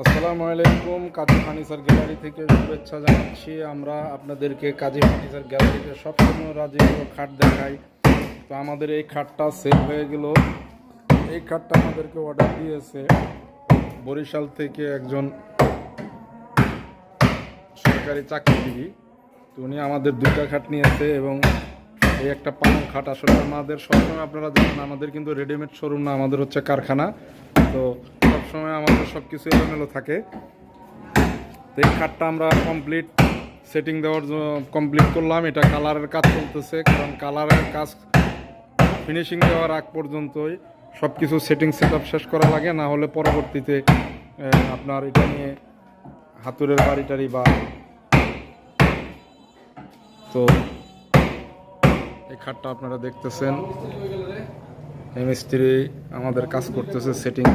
আসসালামু আলাইকুম, কাজী furniture gallery থেকে শুভেচ্ছা জানাচ্ছি। আমরা আপনাদেরকে কাজী ফার্নিচার গ্যালারিতে সবসময় রাজকীয় খাট দেখাই। তো আমাদের এই খাটটা সেল হয়ে গেল। এই খাটটা আমাদেরকে অর্ডার দিয়েছে বরিশাল থেকে একজন সরকারি চাকরিজীবী। তো উনি আমাদের দুইটা খাট নিয়েছে এবং এই একটা পালং খাট আসলে আমাদের সবসময় আপনারা জানেন আমাদের কিন্তু রেডিমেড শোরুম না, আমাদের হচ্ছে কারখানা। তো সবসময় আমাদের সব কিছু এলোমেলো থাকে। তো এই খাটটা আমরা কমপ্লিট সেটিং দেওয়ার জন্য কমপ্লিট করলাম। এটা কালারের কাজ চলতেছে, কারণ কালারের কাজ ফিনিশিং দেওয়ার আগ পর্যন্তই সব কিছু সেটিং সেট শেষ করা লাগে, না হলে পরবর্তীতে আপনার এটা নিয়ে হাতুরের বাড়ি টাড়ি বা তো এই খাটটা আপনারা দেখতেছেন। মিস্ত্রি আমাদের কাজ করতেছে সেটিং